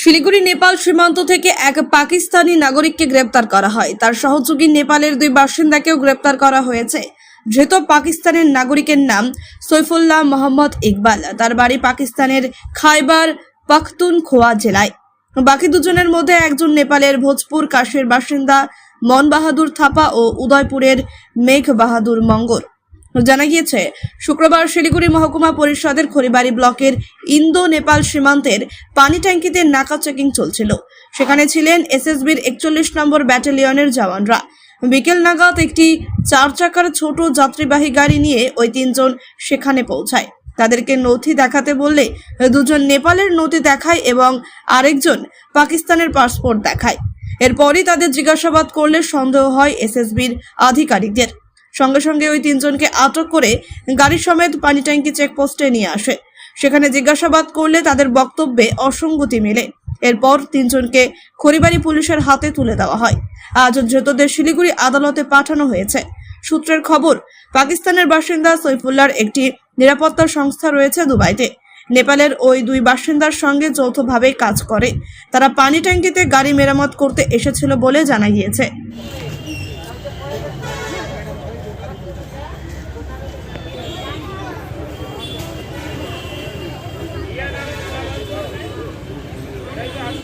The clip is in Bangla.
শিলিগুড়ি, নেপাল সীমান্ত থেকে এক পাকিস্তানি নাগরিককে গ্রেপ্তার করা হয়। তার সহযোগী নেপালের দুই বাসিন্দাকেও গ্রেপ্তার করা হয়েছে। ধৃত পাকিস্তানের নাগরিকের নাম সৈফুল্লাহ মোহাম্মদ ইকবাল। তার বাড়ি পাকিস্তানের খাইবার পাখতুনখোয়া জেলায়। বাকি দুজনের মধ্যে একজন নেপালের ভোজপুর কাশের বাসিন্দা মন বাহাদুর থাপা ও উদয়পুরের মেঘ বাহাদুর মঙ্গল। জানা গিয়েছে, শুক্রবার শিলিগুড়ি মহকুমা পরিষদের খড়িবাড়ি ব্লকের ইন্দো নেপাল সীমান্তের পানি ট্যাঙ্কিতে নাকা চেকিং চলছিল। সেখানে ছিলেন এসএসবির একচল্লিশ নম্বর ব্যাটালিয়নের জওয়ানরা। বিকেল নাগাদ একটি চার চাকার ছোট যাত্রীবাহী গাড়ি নিয়ে ওই তিনজন সেখানে পৌঁছায়। তাদেরকে নথি দেখাতে বললে দুজন নেপালের নথি দেখায় এবং আরেকজন পাকিস্তানের পাসপোর্ট দেখায়। এরপরই তাদের জিজ্ঞাসাবাদ করলে সন্দেহ হয় এসএসবির আধিকারিকদের। সঙ্গে সঙ্গে ওই তিনজনকে আটক করে গাড়ি সমেত পানি ট্যাঙ্কি চেকপোস্টে নিয়ে আসে। সেখানে জিজ্ঞাসাবাদ করলে তাদের বক্তব্যে অসঙ্গতি মেলে। এরপর তিনজনকে খড়িবাড়ি পুলিশের হাতে তুলে দেওয়া হয়। আজ ধৃতদের শিলিগুড়ি আদালতে পাঠানো হয়েছে। সূত্রের খবর, পাকিস্তানের বাসিন্দা সৈফুল্লার একটি নিরাপত্তা সংস্থা রয়েছে দুবাইতে। নেপালের ওই দুই বাসিন্দার সঙ্গে যৌথভাবে কাজ করে। তারা পানি ট্যাঙ্কিতে গাড়ি মেরামত করতে এসেছিল বলে জানা গিয়েছে।